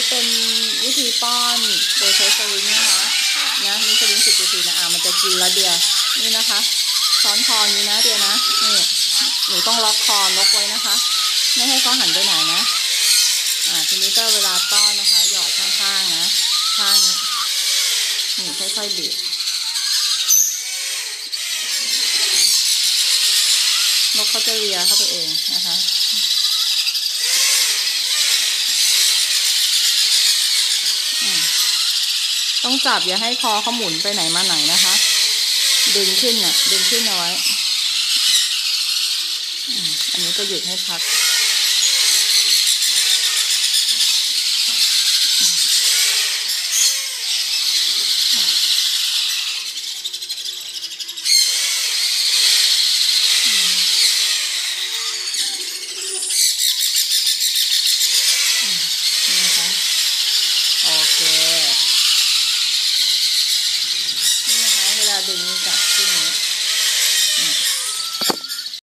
นี้เป็นวิธีป้อนโดยใช้สวิงนะคะนะนี่สวิงสิบนาทีนะอ่ามันจะกินแล้วเดียวนี่นะคะ ช้อนคอนี้นะเดียวนะนี่หนูต้องล็อกคอนกไว้นะคะ ไม่ให้เขาหันไปไหนนะอ่าทีนี้ก็เวลาป้อนนะคะ หยอดข้างๆนะข้างนี้นี่ค่อยๆบีบนกเขาจะเลียเข้าไปเองนะคะ ต้องจับอย่าให้คอเขาหมุนไปไหนมาไหนนะคะ ดึงขึ้นน่ะ ดึงขึ้นเอาไว้ อันนี้ก็หยุดให้พัก 被影响 ini.